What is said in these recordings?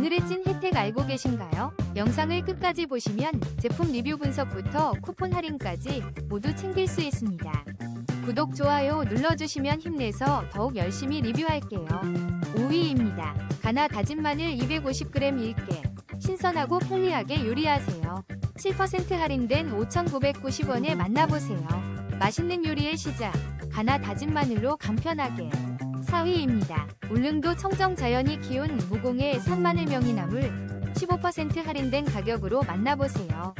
오늘의 찐 혜택 알고 계신가요? 영상을 끝까지 보시면 제품 리뷰 분석부터 쿠폰 할인까지 모두 챙길 수 있습니다. 구독, 좋아요 눌러주시면 힘내서 더욱 열심히 리뷰할게요. 5위입니다. 가나 다진 마늘 250g 1개. 신선하고 편리하게 요리하세요. 7% 할인된 5,990원에 만나보세요. 맛있는 요리의 시작. 가나 다진 마늘로 간편하게. 4위입니다. 울릉도 청정 자연이 키운 무공의 산마늘 명이 나물 15% 할인된 가격으로 만나보세요.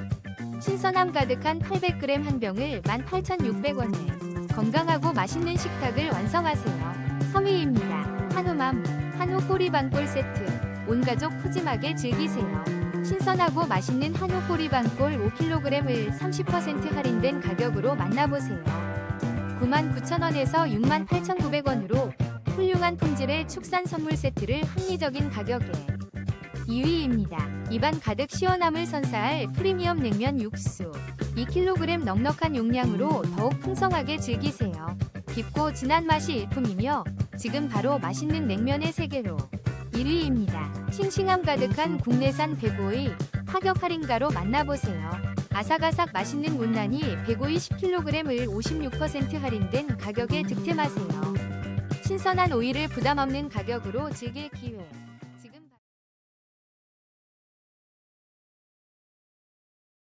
신선함 가득한 800g 한 병을 18,600원에 건강하고 맛있는 식탁을 완성하세요. 3위입니다. 한우맘 한우 꼬리방골 세트 온 가족 푸짐하게 즐기세요. 신선하고 맛있는 한우 꼬리방골 5kg을 30% 할인된 가격으로 만나보세요. 99,000원에서 68,900원으로 훌륭한 품질의 축산 선물 세트를 합리적인 가격에 2위입니다. 입안 가득 시원함을 선사할 프리미엄 냉면 육수 2kg 넉넉한 용량으로 더욱 풍성하게 즐기세요. 깊고 진한 맛이 일품이며 지금 바로 맛있는 냉면의 세계로 1위입니다. 싱싱함 가득한 국내산 백오이 파격 할인가로 만나보세요. 아삭아삭 맛있는 문란이 105이 10kg을 56% 할인된 가격에 득템하세요. 신선한 오이를 부담 없는 가격으로 즐길 기회.